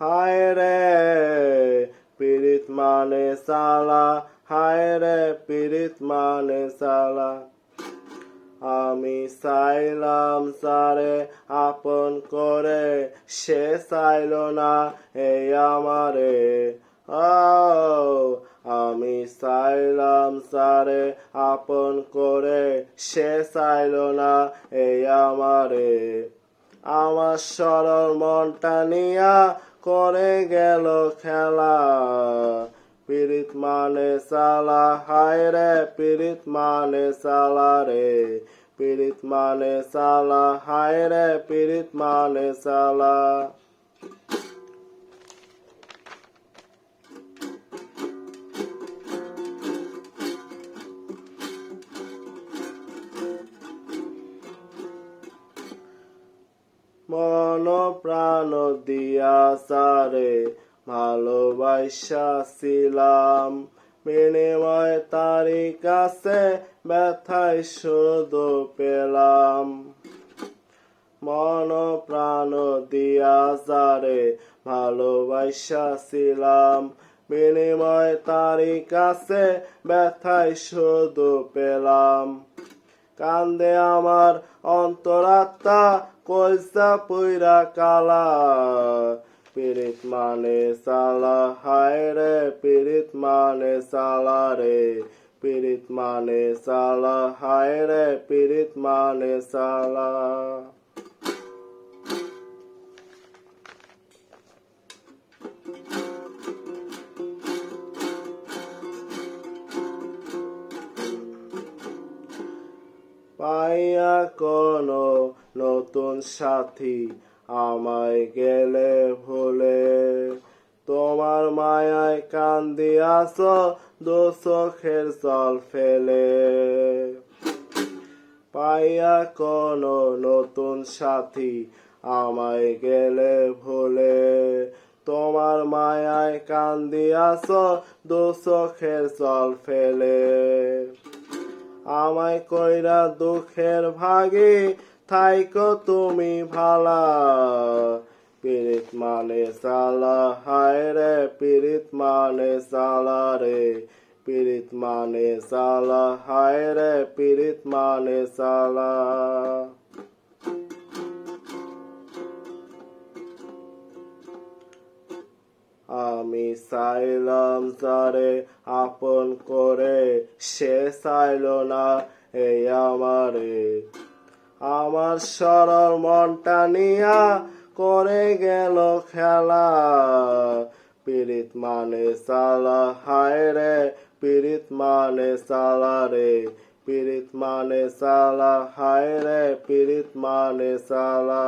হায় রে, পীড়িত মানে সালা, হায় রে, পীড়িত মানে সালা। আমি চাইলাম সারে আপন করে, সে চাইল না এই আমারে। আমি চাইলাম সারে আপন করে, সে চাইল না এই আমারে। আমার সরল মনটা নিয়া করে গেল খেলা। পীড়িত মানে সালা, হায় রে, পীড়িত মানে সালা রে। পীড়িত মানে সালা, হায় রে, পীড়িত মানে সালা। মন প্রাণ দিয়া সারে ভালোবাসা ছিলাম বিনিময় তারি কাছে ব্যথায় শুধু পেলাম। মন প্রাণ দিয়া সারে ভালোবাসা ছিলাম বিনিময় তারি কাছে ব্যথায় শুধু পেলাম। কান্দে আমার অন্তরাত্মা কলসা পুইরা কালা। পীড়িত মানে সালা, হায় রে, পীড়িত মানে সালা রে। পীড়িত মানে সালা, হায় রে, পীড়িত মানে সালা। পাইয়া কোনো নতুন সাথী আমায় গেলে ভুলে। তোমার মায়ায় কান্দিয়াছ দু চোখের জল ফেলে। পাইয়া কোনো নতুন সাথী আমায় গেলে ভুলে। তোমার মায়ায় কান্দিয়াছ দু চোখের জল ফেলে। আমায় কইরা দুঃখের ভাগে থাইকো তুমি ভালা। পীড়িত মানে সালা, হায় রে পীড়িত মালে সালা রে। পীড়িত মানে সালা, হায় রে পীড়িত মালে সালা। আমি চাইলাম তারে আপন করে, সে চাইল না, এই আমারে। আমার সরল মনটা নিয়া করে গেল খেলা। পীড়িত মানে সালা হায় রে, পীড়িত মানে সালা রে। পীড়িত মানে সালা হায় রে, পীড়িত মানে সালা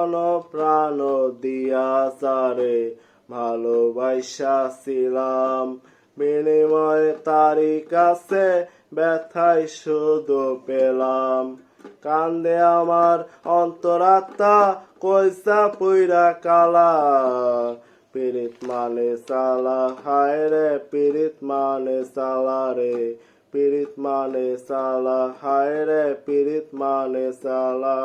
মন প্রাণ দিয়া সারে ভালোবাসা ছিলাম বিনিময় তারি কাছে ব্যথায় শুধু পেলাম। কান্দে আমার অন্তরাত্মা, কইসা পুইরা কালা? পীড়িত মানে সালা, হায় রে পীড়িত মানে সালা রে। পীড়িত মানে সালা, হায় রে পীড়িত মানে সালা।